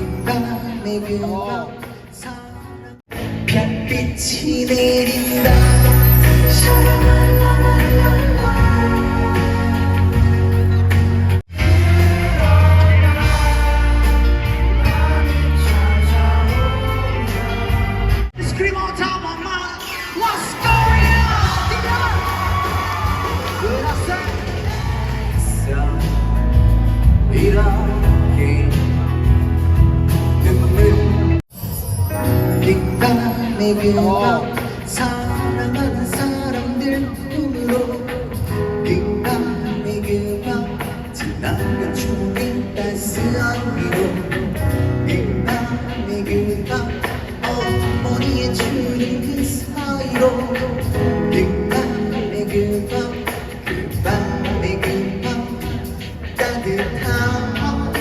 그가 사랑 별빛이 내린다 그가 사랑하는 사람들 꿈으로 빛감의 그가 지나간 추억의 따스한 위로 빛감의 그가 어머니의 주는 그 사이로 빛감의 그가 그 밤의 그밤 따뜻한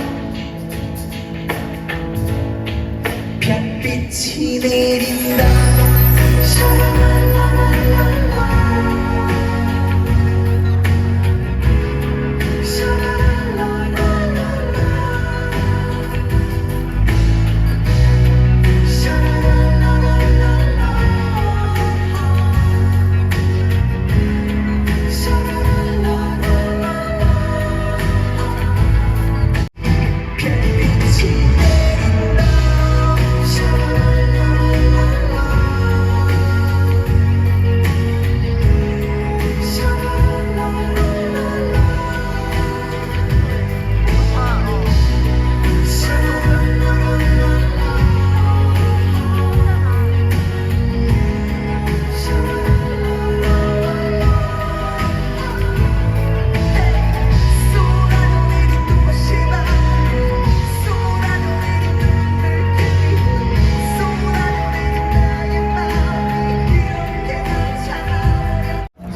별빛이 내린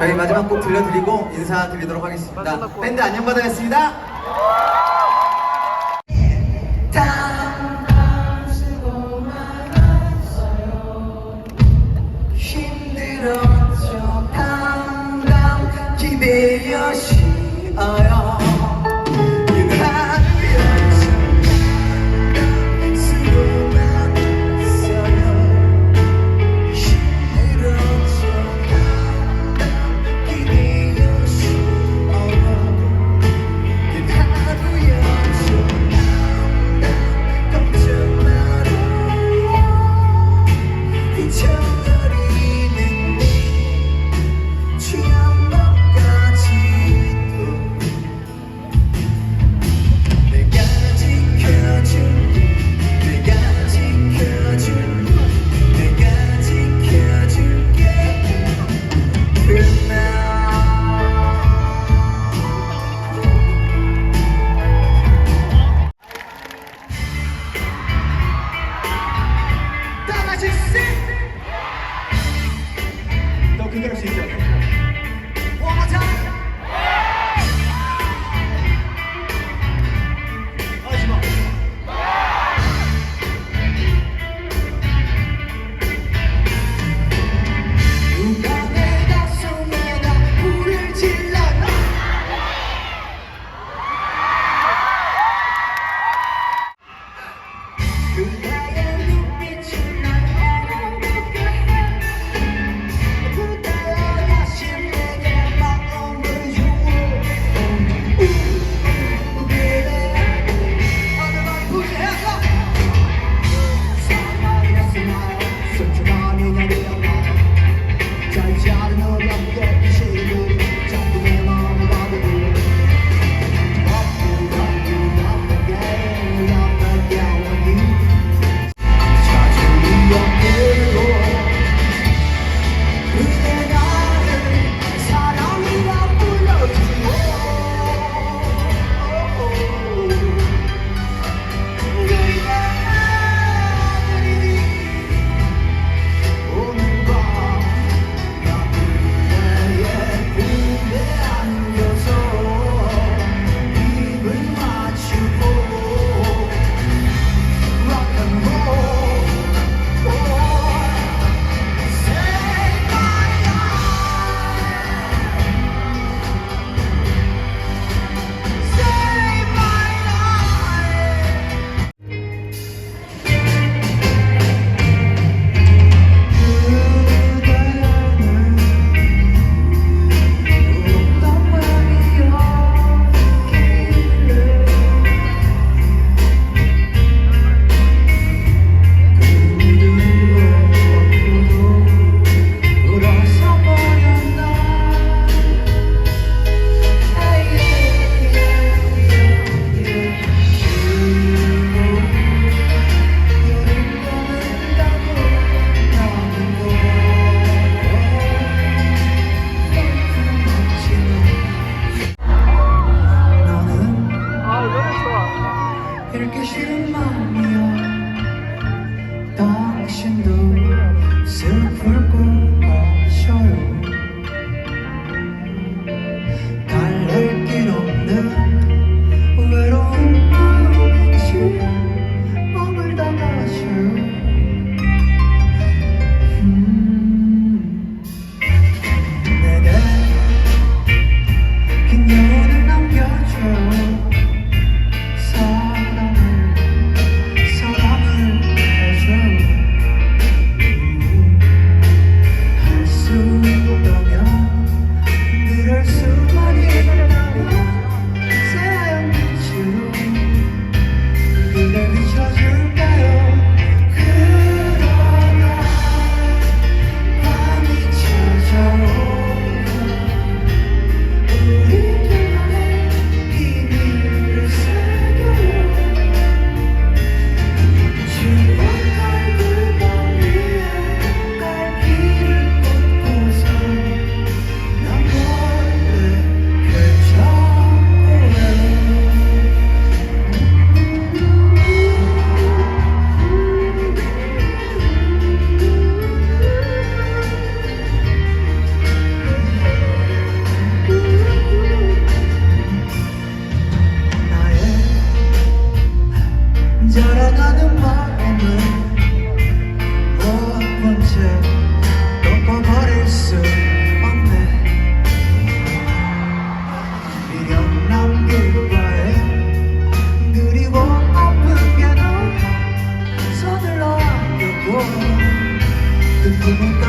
저희 마지막 곡 들려드리고 인사드리도록 하겠습니다. 밴드 안녕 받아겠습니다. 그꿈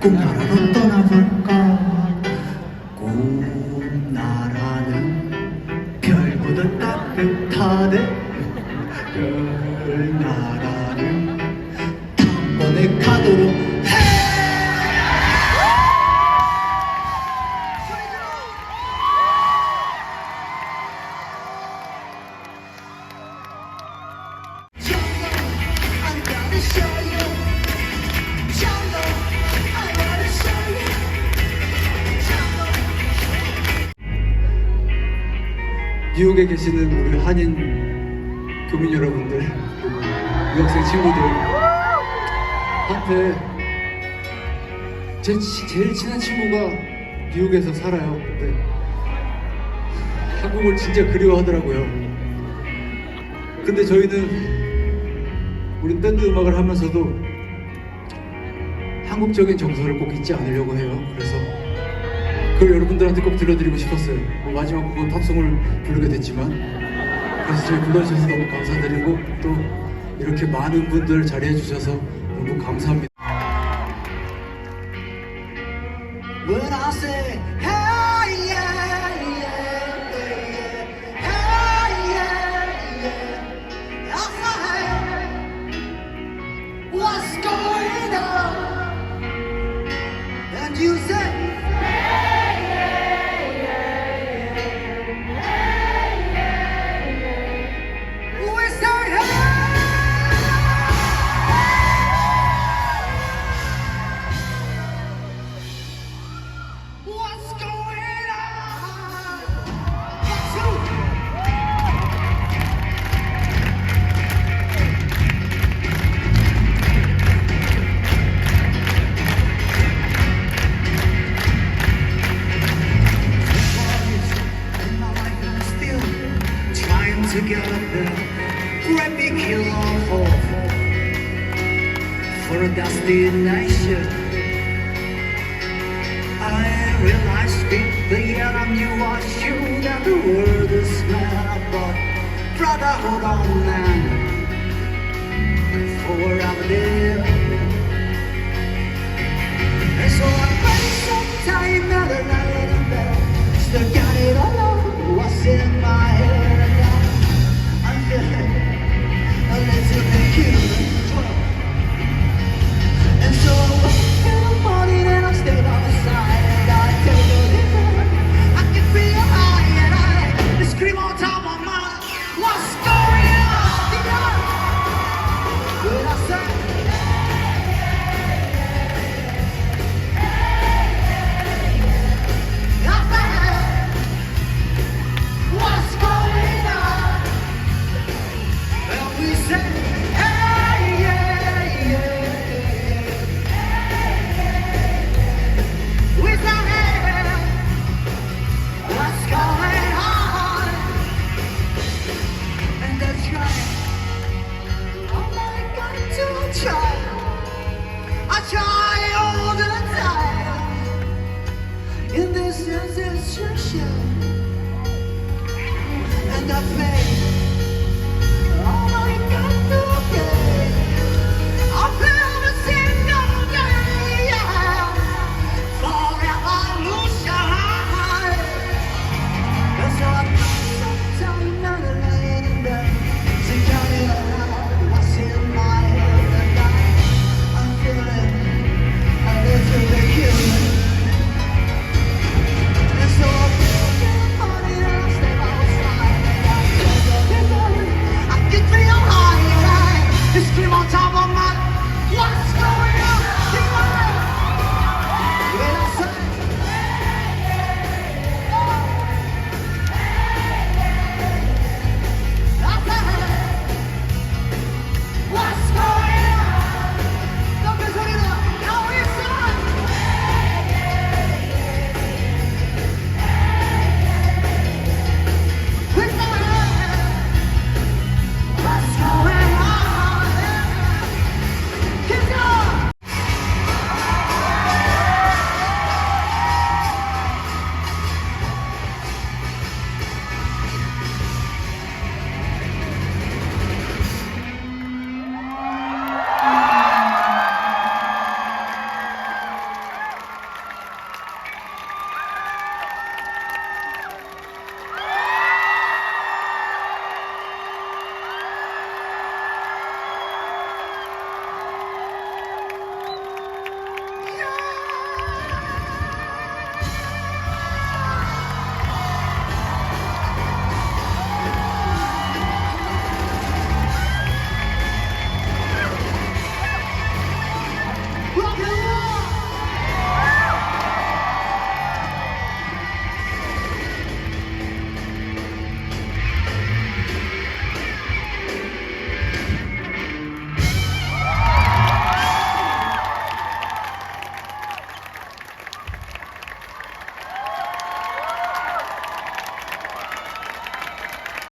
꿈나라로 떠나 미국에 계시는 우리 한인 교민 여러분들 유학생 친구들 한테 제 치- 제일 친한 친구가 미국에서 살아요. 근데 한국을 진짜 그리워하더라고요. 근데 저희는 우리 밴드 음악을 하면서도 한국적인 정서를 꼭 잊지 않으려고 해요. 그래서 그걸 여러분들한테 꼭 들려드리고 싶었어요. 뭐 마지막 곡은 팝송을 부르게 됐지만 그래서 저희 불러주셔서 너무 감사드리고 또 이렇게 많은 분들 자리해 주셔서 너무 감사합니다. Wednesday night I realized quickly and I you I should that the world is mad But brother hold on man For I live. And so I spent some time at night in bed Still got it all on what's in my head. Until, until they was